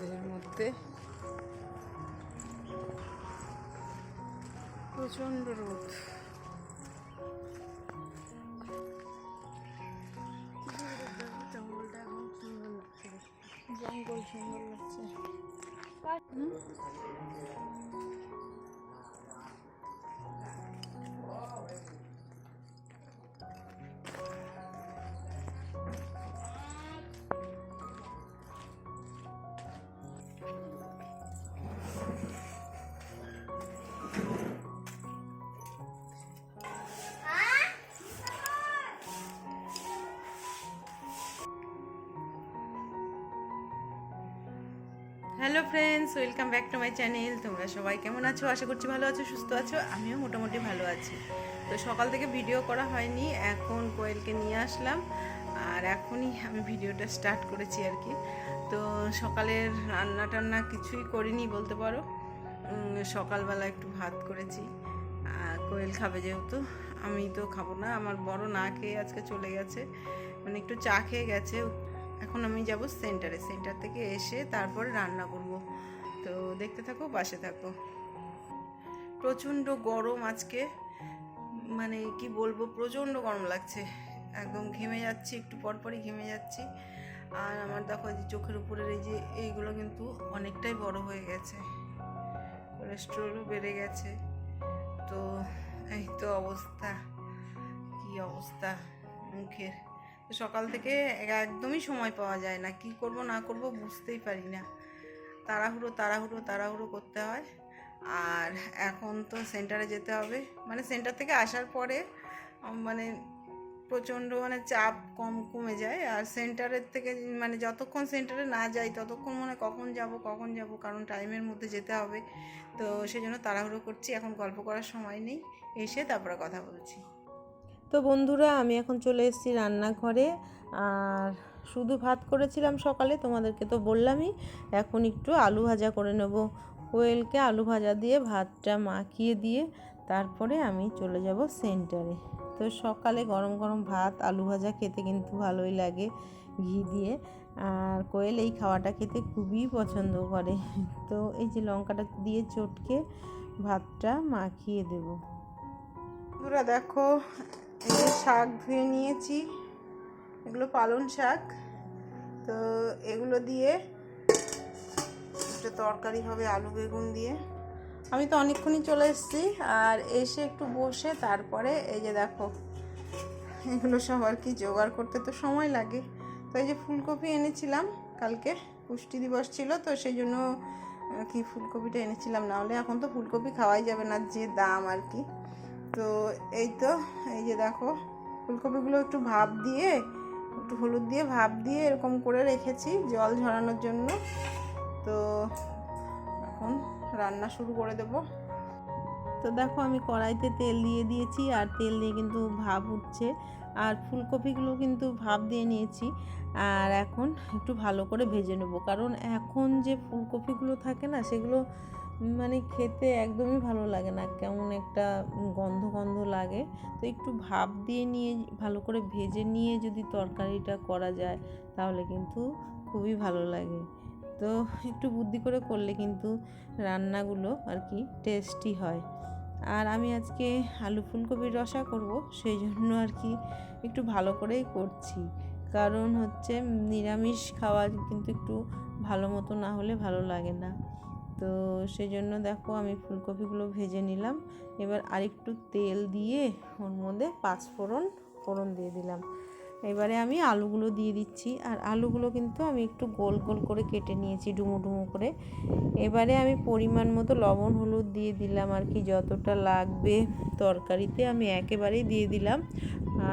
রোদ্রে প্রচণ্ড রোদ। জঙ্গল জঙ্গল লাগছে। Hello friends, welcome back to my channel. তোমরা সবাই কেমন আছো? আশা করছি ভালো আছো, সুস্থ আছো। আমিও মোটামুটি ভালো আছি। তো সকাল থেকে ভিডিও করা হয়নি, এখন কোয়েলকে নিয়ে আসলাম। আর এখনই আমি ভিডিওটা স্টার্ট করেছি আর কি। তো সকালের রান্না টান্না কিছুই করিনি বলতে পারো। সকালবেলা একটু ভাত করেছি। কোয়েল খাবে যেহেতু, আমি তো খাব না। আমার বড় না খেয়ে আজকে চলে গেছে। মানে একটু চা খেয়ে গেছে। এখন আমি যাব সেন্টারে সেন্টার থেকে এসে তারপরে রান্না করব। তো দেখতে থাকো বাসে থাকো। প্রচণ্ড গরম আজকে। মানে কি বলব, প্রচণ্ড গরম লাগছে। একদম ঘেমে যাচ্ছি, একটু পরপরই ঘেমে যাচ্ছি। আর আমার দেখো যে চোখের উপরের এই যে এইগুলো কিন্তু অনেকটাই বড় হয়ে গেছে। কোলেস্ট্রলও বেড়ে গেছে। তো এই তো অবস্থা। কি অবস্থা মুখের। সকাল থেকে একদমই সময় পাওয়া যায় না। কি করব, না করব বুঝতেই পারি না। তাড়াহুড়ো তাড়াহুড়ো তাড়াহুড়ো করতে হয়। আর এখন তো সেন্টারে যেতে হবে। মানে সেন্টার থেকে আসার পরে মানে প্রচণ্ড মানে চাপ কম কমে যায়। আর সেন্টারের থেকে মানে যতক্ষণ সেন্টারে না যাই, ততক্ষণ মনে কখন যাব কখন যাব, কারণ টাইমের মধ্যে যেতে হবে। তো সেজন্য তাড়াহুড়ো করছি। এখন গল্প করার সময় নেই। এসে তারপরে কথা বলছি। তো বন্ধুরা, আমি এখন চলে এসেছি রান্নাঘরে। আর শুধু ভাত করেছিলাম সকালে, তোমাদেরকে তো বললামই। এখন একটু আলু ভাজা করে নেব। কোয়েলকে আলু ভাজা দিয়ে ভাতটা মাখিয়ে দিয়ে তারপরে আমি চলে যাব সেন্টারে। তো সকালে গরম গরম ভাত, আলু ভাজা খেতে কিন্তু ভালোই লাগে ঘি দিয়ে। আর কোয়েল এই খাওয়াটা খেতে খুবই পছন্দ করে। তো এই যে লঙ্কাটা দিয়ে চটকে ভাতটা মাখিয়ে দেবো। দেখো যে শাক ধুয়ে নিয়েছি। এগুলো পালং শাক। তো এগুলো দিয়ে একটা তরকারি হবে আলু বেগুন দিয়ে। আমি তো অনেকক্ষণই চলে এসেছি আর এসে একটু বসে তারপরে এই যে দেখো, এগুলো সব আর কি জোগাড় করতে তো সময় লাগে। তো এই যে ফুলকপি এনেছিলাম, কালকে পুষ্টি দিবস ছিল, তো সেই জন্য কি ফুলকপিটা এনেছিলাম। না হলে এখন তো ফুলকপি খাওয়াই যাবে না, যে দাম আর কি। তো এই তো, এই যে দেখো, ফুলকপিগুলো একটু ভাপ দিয়ে, একটু হলুদ দিয়ে ভাপ দিয়ে এরকম করে রেখেছি জল ঝরানোর জন্য। তো এখন রান্না শুরু করে দেবো। তো দেখো, আমি কড়াইতে তেল দিয়ে দিয়েছি, আর তেল দিয়ে কিন্তু ভাপ উঠছে। আর ফুলকপিগুলো কিন্তু ভাপ দিয়ে নিয়েছি, আর এখন একটু ভালো করে ভেজে নেব। কারণ এখন যে ফুলকপিগুলো থাকে না, সেগুলো মানে খেতে একদমই ভালো লাগে না, কেমন একটা গন্ধ গন্ধ লাগে। তো একটু ভাপ দিয়ে নিয়ে, ভালো করে ভেজে নিয়ে যদি তরকারিটা করা যায়, তাহলে কিন্তু খুবই ভালো লাগে। তো একটু বুদ্ধি করে করলে কিন্তু রান্নাগুলো আর কি টেস্টি হয়। আর আমি আজকে আলু ফুলকপির রসা করব, সেই জন্য আর কি একটু ভালো করেই করছি। কারণ হচ্ছে নিরামিষ খাওয়া কিন্তু একটু ভালো মতো না হলে ভালো লাগে না। তো সেই জন্য দেখো আমি ফুলকপিগুলো ভেজে নিলাম। এবার আরেকটু তেল দিয়ে ওর মধ্যে পাঁচফোড়ন ফোড়ন দিয়ে দিলাম। এবারে আমি আলুগুলো দিয়ে দিচ্ছি। আর আলুগুলো কিন্তু আমি একটু গোল গোল করে কেটে নিয়েছি, ডুমো ডুমো করে। এবারে আমি পরিমাণ মতো লবণ, হলুদ দিয়ে দিলাম আর কি, যতটা লাগবে। তরকারিতে আমি একেবারেই দিয়ে দিলাম।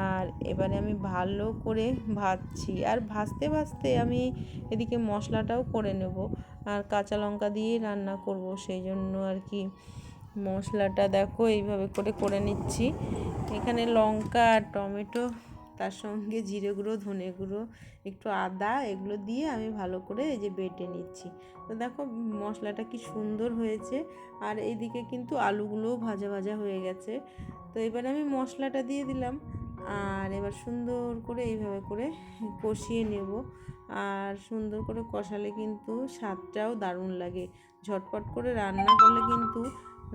আর এবারে আমি ভালো করে ভাজছি। আর ভাজতে ভাজতে আমি এদিকে মশলাটাও করে নেব। আর কাঁচা লঙ্কা দিয়েই রান্না করব, সেই জন্য আর কি মশলাটা দেখো এইভাবে করে করে নিচ্ছি। এখানে লঙ্কা আর টমেটো তার সঙ্গে জিরে গুঁড়ো, ধনে গুঁড়ো, একটু আদা এগুলো দিয়ে আমি ভালো করে এই যে বেটে নিচ্ছি। তো দেখো মশলাটা কি সুন্দর হয়েছে আর এইদিকে কিন্তু আলুগুলোও ভাজা ভাজা হয়ে গেছে। তো এবার আমি মশলাটা দিয়ে দিলাম আর এবার সুন্দর করে এইভাবে করে কষিয়ে নেব আর সুন্দর করে কষালে কিন্তু স্বাদটাও দারুণ লাগে। ঝটপট করে রান্না করলে কিন্তু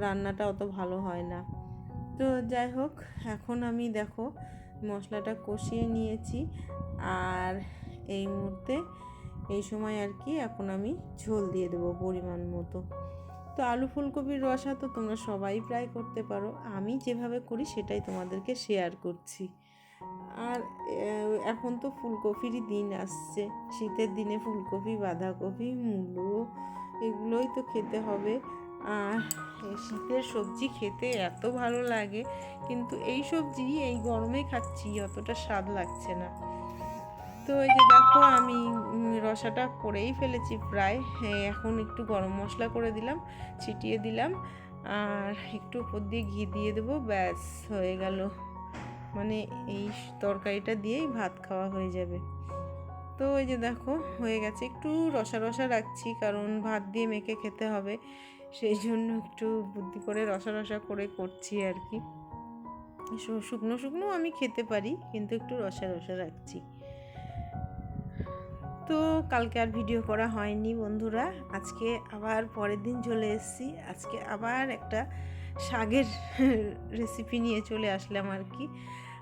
রান্নাটা অত ভালো হয় না। তো যাই হোক, এখন আমি দেখো মশলাটা কষিয়ে নিয়েছি। আর এই মুহূর্তে, এই সময় আর কি এখন আমি ঝোল দিয়ে দেবো পরিমাণ মতো। তো আলু ফুলকপির রসা তো তোমরা সবাই প্রায় করতে পারো। আমি যেভাবে করি সেটাই তোমাদেরকে শেয়ার করছি। আর এখন তো ফুলকপিরই দিন আসছে। শীতের দিনে ফুলকপি, বাঁধাকপি, মূলো, এগুলোই তো খেতে হবে। শীতের সবজি খেতে এত ভালো লাগে, কিন্তু এই সবজি, এই গরমে খাচ্ছি, অতটা স্বাদ লাগছে না। তো এই যে দেখো, আমি রসাটা করেই ফেলেছি প্রায়। এখন একটু গরম মশলা করে দিলাম, ছিটিয়ে দিলাম, আর একটু উপর দিয়ে ঘি দিয়ে দেবো, ব্যাস, হয়ে গেল। মানে এই তরকারিটা দিয়েই ভাত খাওয়া হয়ে যাবে। তো এই যে দেখো, হয়ে গেছে। একটু রসা রসা রাখছি, কারণ ভাত দিয়ে মেখে খেতে হবে। সেই জন্য একটু বুদ্ধি করে রসা রসা করে করছি আর কি। শুকনো শুকনো আমি খেতে পারি, কিন্তু একটু রসা রসা রাখছি। তো কালকে আর ভিডিও করা হয়নি বন্ধুরা, আজকে আবার পরের দিন চলে এসেছি। আজকে আবার একটা শাকের রেসিপি নিয়ে চলে আসলাম আর কি।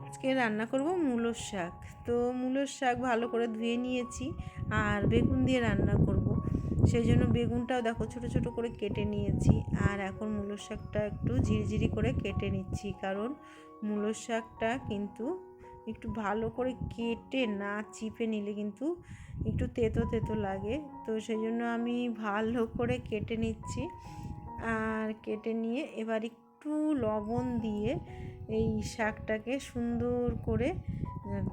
আজকে রান্না করব মূলোর শাক। তো মূলোর শাক ভালো করে ধুয়ে নিয়েছি, আর বেগুন দিয়ে রান্না করব। সেই জন্য বেগুনটাও দেখো ছোট ছোট করে কেটে নিয়েছি। আর এখন মূলোর শাকটা একটু ঝিরিঝিরি করে কেটে নিচ্ছি, কারণ মূলোর শাকটা কিন্তু একটু ভালো করে কেটে না চিপে নিলে কিন্তু একটু তেতো তেতো লাগে। তো সেই জন্য আমি ভালো করে কেটে নিচ্ছি। আর কেটে নিয়ে এবার একটু লবণ দিয়ে এই শাকটাকে সুন্দর করে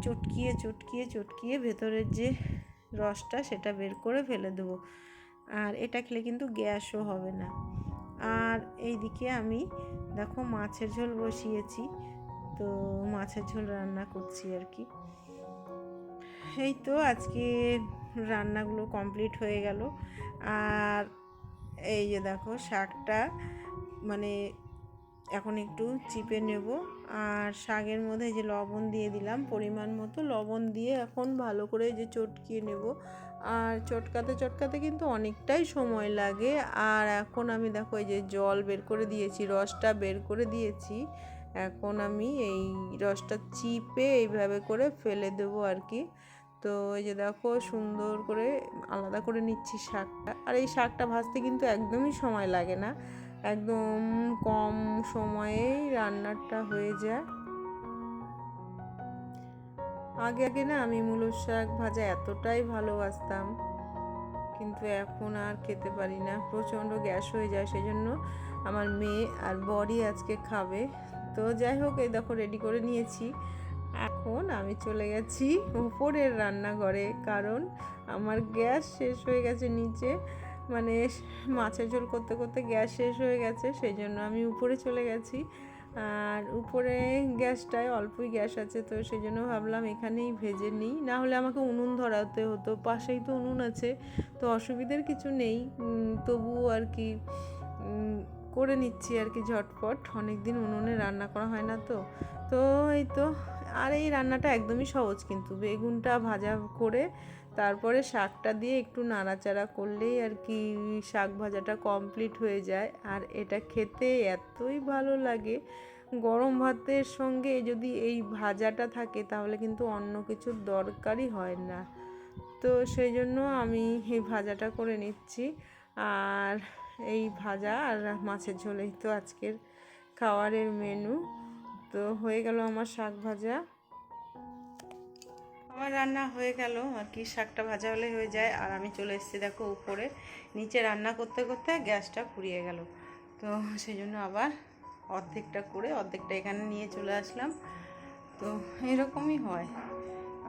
চটকিয়ে চটকিয়ে চটকিয়ে ভেতরের যে রসটা সেটা বের করে ফেলে দেবো। আর এটা খেলে কিন্তু গ্যাসও হবে না। আর এইদিকে আমি দেখো মাছের ঝোল বসিয়েছি, তো মাছের ঝোল রান্না করছি আর কি। এই তো আজকে রান্নাগুলো কমপ্লিট হয়ে গেল। আর এই যে দেখো শাকটা মানে এখন একটু চিপে নেব। আর শাকের মধ্যে যে লবণ দিয়ে দিলাম, পরিমাণ মতো লবণ দিয়ে এখন ভালো করে যে চটকিয়ে নেব। আর চটকাতে চটকাতে কিন্তু অনেকটাই সময় লাগে। আর এখন আমি দেখো এই যে জল বের করে দিয়েছি, রসটা বের করে দিয়েছি। এখন আমি এই রসটা চিপে এইভাবে করে ফেলে দেবো আর কি। তো এই যে দেখো সুন্দর করে আলাদা করে নিচ্ছি শাকটা। আর এই শাকটা ভাজতে কিন্তু একদমই সময় লাগে না। একদম কম সময়েই রান্নাটা হয়ে যায়। আগে আগে না আমি মূলোর শাক ভাজা এতটাই ভালোবাসতাম। কিন্তু এখন আর খেতে পারি না, প্রচণ্ড গ্যাস হয়ে যায় সেই জন্য আমার মেয়ে আর বড়ি আজকে খাবে। তো যাই হোক, এই দেখো রেডি করে নিয়েছি। এখন আমি চলে গেছি উপরের রান্নাঘরে, কারণ আমার গ্যাস শেষ হয়ে গেছে নিচে। মানে মাছের ঝোল করতে করতে গ্যাস শেষ হয়ে গেছে সেই জন্য আমি উপরে চলে গেছি। আর উপরে গ্যাসটায় অল্পই গ্যাস আছে, তো সেই জন্য ভাবলাম এখানেই ভেজে নিই। না হলে আমাকে উনুন ধরাতে হতো, পাশেই তো উনুন আছে, তো অসুবিধার কিছু নেই। তবুও আর কি করে নিচ্ছি আর কি ঝটপট। অনেক দিন উনুনে রান্না করা হয় না তো তো এই তো, আর এই রান্নাটা একদমই সহজ কিন্তু। বেগুনটা ভাজা করে তারপরে শাকটা দিয়ে একটু নাড়াচাড়া করলেই আর কি শাক ভাজাটা কমপ্লিট হয়ে যায়। আর এটা খেতে এতই ভালো লাগে, গরম ভাতের সঙ্গে যদি এই ভাজাটা থাকে তাহলে কিন্তু অন্য কিছুর দরকারই হয় না। তো সেই জন্য আমি এই ভাজাটা করে নিচ্ছি। আর এই ভাজা আর মাছের ঝোলেই তো আজকের খাবারের মেনু তো হয়ে গেল আমার শাক ভাজা। আমার রান্না হয়ে গেল, আর কি শাকটা ভাজা হলে হয়ে যায়। আর আমি চলে এসেছি দেখো উপরে, নিচে রান্না করতে করতে গ্যাসটা পুড়িয়ে গেল। তো সেই জন্য আবার অর্ধেকটা করে অর্ধেকটা এখানে নিয়ে চলে আসলাম। তো এরকমই হয়।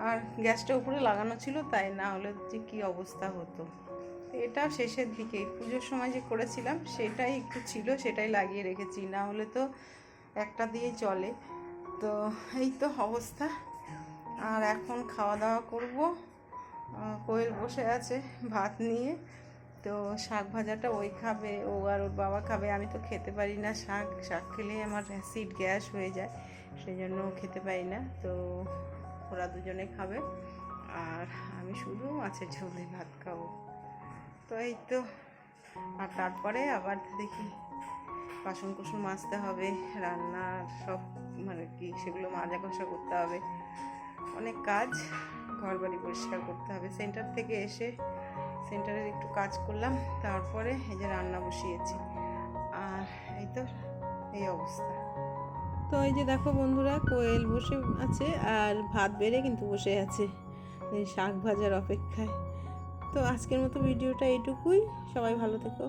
আর গ্যাসটা উপরে লাগানো ছিল, তাই না হলে যে কী অবস্থা হতো। এটা শেষের দিকে, পুজোর সময় যে করেছিলাম, সেটাই একটু ছিল, সেটাই লাগিয়ে রেখেছি। না হলে তো একটা দিয়েই চলে। তো এই তো অবস্থা। আর এখন খাওয়া দাওয়া করব। কোয়েল বসে আছে ভাত নিয়ে। তো শাক ভাজাটা ওই খাবে, ও আর ওর বাবা খাবে। আমি তো খেতে পারি না শাক। শাক খেলে আমার অ্যাসিড গ্যাস হয়ে যায় সেই জন্য খেতে পারি না। তো ওরা দুজনে খাবে। আর আমি শুধু মাছের ঝোল ভাত খাব। তো এই তো। আর তারপরে আবার দেখি বাসন কুসন মাজতে হবে রান্নার সব মানে কি সেগুলো মাজা কষা করতে হবে। অনেক কাজ ঘর বাড়ি পরিষ্কার করতে হবে। সেন্টার থেকে এসে সেন্টারের একটু কাজ করলাম, তারপরে এই যে রান্না বসিয়েছি। আর এই তো, এই অবস্থা। তো এই যে দেখো বন্ধুরা, কোয়েল বসে আছে আর ভাত বেড়ে কিন্তু বসে আছে শাক ভাজার অপেক্ষায়। তো আজকের মতো ভিডিওটা এইটুকুই। সবাই ভালো থেকো।